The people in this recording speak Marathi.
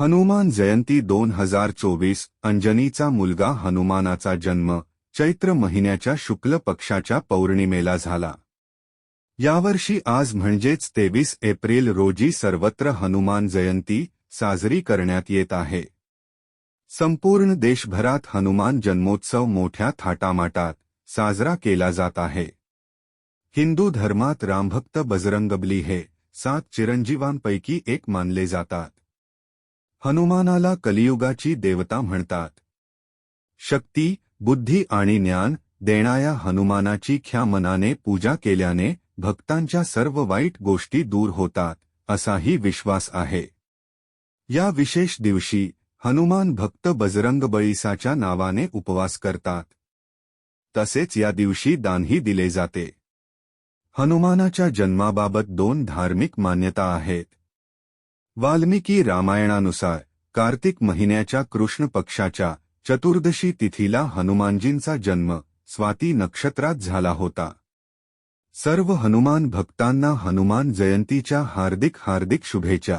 हनुमान जयंती दोन हजार चोवीस अंजनीचा मुलगा हनुमानाचा जन्म चैत्र महिन्याच्या शुक्ल पक्षाच्या पौर्णिमेला झाला. यावर्षी आज म्हणजेच तेवीस एप्रिल रोजी सर्वत्र हनुमान जयंती साजरी करण्यात येत आहे. संपूर्ण देशभरात हनुमान जन्मोत्सव मोठ्या थाटामाटात साजरा केला जात आहे. हिंदू धर्मात रामभक्त बजरंगबली हे सात चिरंजीवांपैकी एक मानले जातात. हनुमानाला कलियुगाची देवता म्हणतात. शक्ती बुद्धी आणि ज्ञान देणाऱ्या हनुमानाची ख्या मनाने पूजा केल्याने भक्तांच्या सर्व वाईट गोष्टी दूर होतात असाही विश्वास आहे. या विशेष दिवशी हनुमान भक्त बजरंग बळीसाच्या नावाने उपवास करतात. तसेच या दिवशी दानही दिले जाते. हनुमानाच्या जन्माबाबत दोन धार्मिक मान्यता आहेत. वाल्मिकी रामायणानुसार कार्तिक महिन्याच्या कृष्ण पक्षाच्या चतुर्दशी तिथीला हनुमानजींचा जन्म स्वाती नक्षत्रात झाला होता. सर्व हनुमान भक्तांना हनुमान जयंतीच्या हार्दिक हार्दिक शुभेच्छा.